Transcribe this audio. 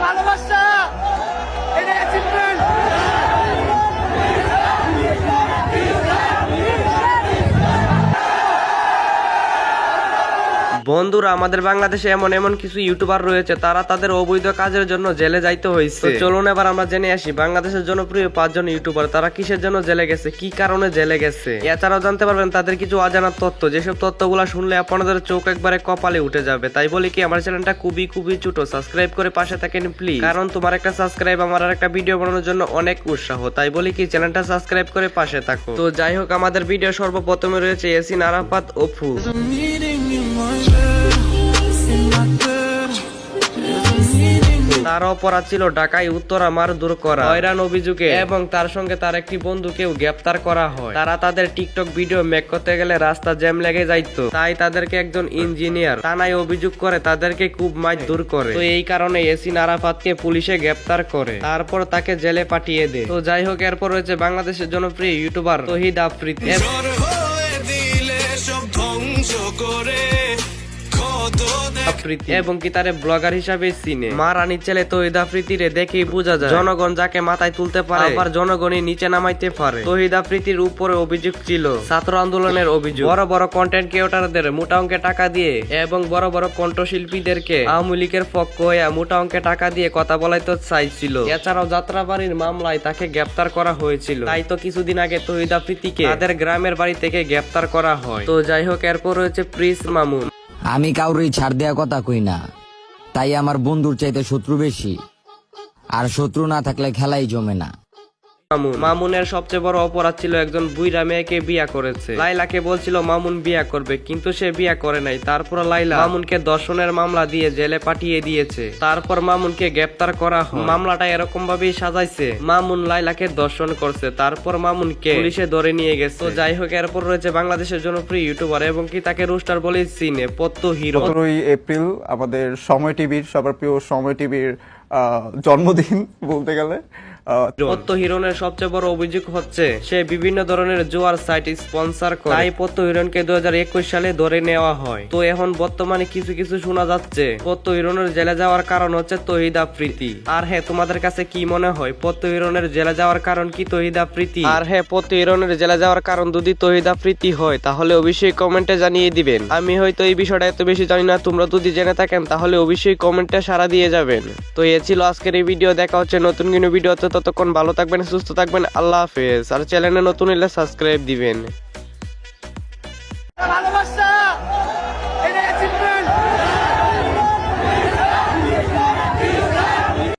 ভালোবাসা। বন্ধুরা আমাদের বাংলাদেশে এমন এমন কিছু ইউটিউবার রয়েছে তারা তাদের অবৈধ কাজের জন্য জেলে যাইতে হয়েছে চলুন এবার আমরা জেনে আসি বাংলাদেশের জনপ্রিয় পাঁচজন ইউটিউবার তারা কিসের জন্য জেলে গেছে কি কারণে জেলে গেছে? এছাড়াও জানতে পারবেন তাদের কিছু অজানা তথ্য। যেসব তথ্যগুলো শুনলে আপনাদের চোখ একবারে কপালে উঠে যাবে। তাই বলি কি আমার চ্যানেলটা খুবই খুবই ছোট সাবস্ক্রাইব করে পাশে থাকেন প্লিজ। কারণ তোমার একটা সাবস্ক্রাইব আমার আর একটা ভিডিও বানানোর জন্য অনেক উৎসাহ। তাই বলি কি চ্যানেলটা সাবস্ক্রাইব করে পাশে থাকো। তো যাই হোক আমাদের ভিডিও সর্বপ্রথমে রয়েছে এসিন আরাফাত ওফু তার অপরাধ ছিল ঢাকায় উত্তরা মার দূর করা। হয়রান অভিযোগে। এবং তার সঙ্গে তার একটি বন্ধুকেও গ্রেপ্তার করা হয়। তারা তাদের টিকটক ভিডিও মেক করতে গেলে রাস্তা জ্যাম লেগে যাইতো। তাই তাদেরকে একজন ইঞ্জিনিয়ার থানায় অভিযোগ করে তাদেরকে খুব মাইর দূর করে। তো এই কারণে এসিন আরাফাতকে পুলিশে গ্রেপ্তার করে। তারপর তাকে জেলে পাঠিয়ে দেয়। তো যাই হোক, এরপর রয়েছে বাংলাদেশের জনপ্রিয় ইউটিউবার তহিদ আফ্রিদি। করে দেখ এবং কি তারে ব্লগার হিসাবে চিনে। মা রানীর ছেলে তহিদ আফ্রিদিরে দেখেই বোঝা যায়। জনগণ যাকে মাথায় তুলতে পারে আবার জনগণই নিচে নামাইতে পারে। তহিদ আফ্রিদির উপরে অভিযোগ ছিল। ছাত্র আন্দোলনের অভিযোগ। বড় বড় কন্টেন্ট ক্রিয়েটারদের মোটা অঙ্কে টাকা দিয়ে এবং বড় বড় কণ্ঠশিল্পীদেরকে আওয়ামী লীগের পক্ষ হয়ে মোটা অঙ্কে টাকা দিয়ে কথা বলাইতে চাইছিল। এছাড়াও যাত্রাবাড়ির মামলায় তাকে গ্রেপ্তার করা হয়েছিল। তাই তো কিছুদিন আগে তহিদ আফ্রিদিকে তাদের গ্রামের বাড়ি থেকে গ্রেপ্তার করা হয়। তো যাই হোক এরপর রয়েছে প্রিস মামুন। আমি কাউরি ছাড় দেওয়া কথা কই না। তাই আমার বন্ধুর চাইতে শত্রু বেশি। আর শত্রু না থাকলে খেলাই জমে না। মামুন। মামুনের সবচেয়ে বড় অপরাধ ছিল একজন বুইরা মেয়েকে বিয়া করেছে। লাইলাকে বলছিল মামুন বিয়া করবে। কিন্তু সে বিয়া করে নাই। তারপর লাইলা মামুনকে দর্শনের মামলা দিয়ে জেলে পাঠিয়ে দিয়েছে। তারপর মামুনকে গ্রেপ্তার করা হয়। মামলাটা এরকম ভাবেই সাজাইছে। মামুন লাইলাকে দর্শন করছে। তারপর মামুনকে পুলিশে ধরে নিয়ে গেছে। তো যাই হোক এরপর রয়েছে বাংলাদেশের জনপ্রিয় ইউটিউবার এবং কি তাকে রুস্টার বলে চিনে পত্ত হিরো। সতেরোই এপ্রিল আমাদের সময় টিভির সবার প্রিয় সময় টিভির জন্মদিন বলতে গেলে। পত্ত হিরনের সবচেয়ে বড় অভিযোগ হচ্ছে সে বিভিন্ন ধরনের জোয়ার সাইট স্পন্সর করে। তাই পত্ত হিরনকে দু সালে ধরে নেওয়া হয়। তো এখন বর্তমানে কিছু কিছু শোনা যাচ্ছে পত্ত জেলে যাওয়ার কারণ হচ্ছে তহিদ আফ্রিতি আর হ্যাঁ তোমাদের কাছে কি মনে হয় পত্ত জেলে যাওয়ার কারণ কি তহিদ আফ্রিতি আর হ্যাঁ পত্ত জেলে যাওয়ার কারণ যদি তহিদ আফ্রিতি হয় তাহলে অবশ্যই কমেন্টে জানিয়ে দিবেন। আমি হয়তো এই বিষয়টা এত বেশি জানি না তোমরা যদি জেনে থাকেন তাহলে অবশ্যই কমেন্টে সারা দিয়ে যাবেন। তো এ ছিল আজকের এই ভিডিও দেখা হচ্ছে নতুন কোনো ভিডিওতে ততক্ষণ ভালো থাকবেন সুস্থ থাকবেন আল্লাহ হাফেজ। আর চ্যানেলে নতুন এলে সাবস্ক্রাইব দিবেন।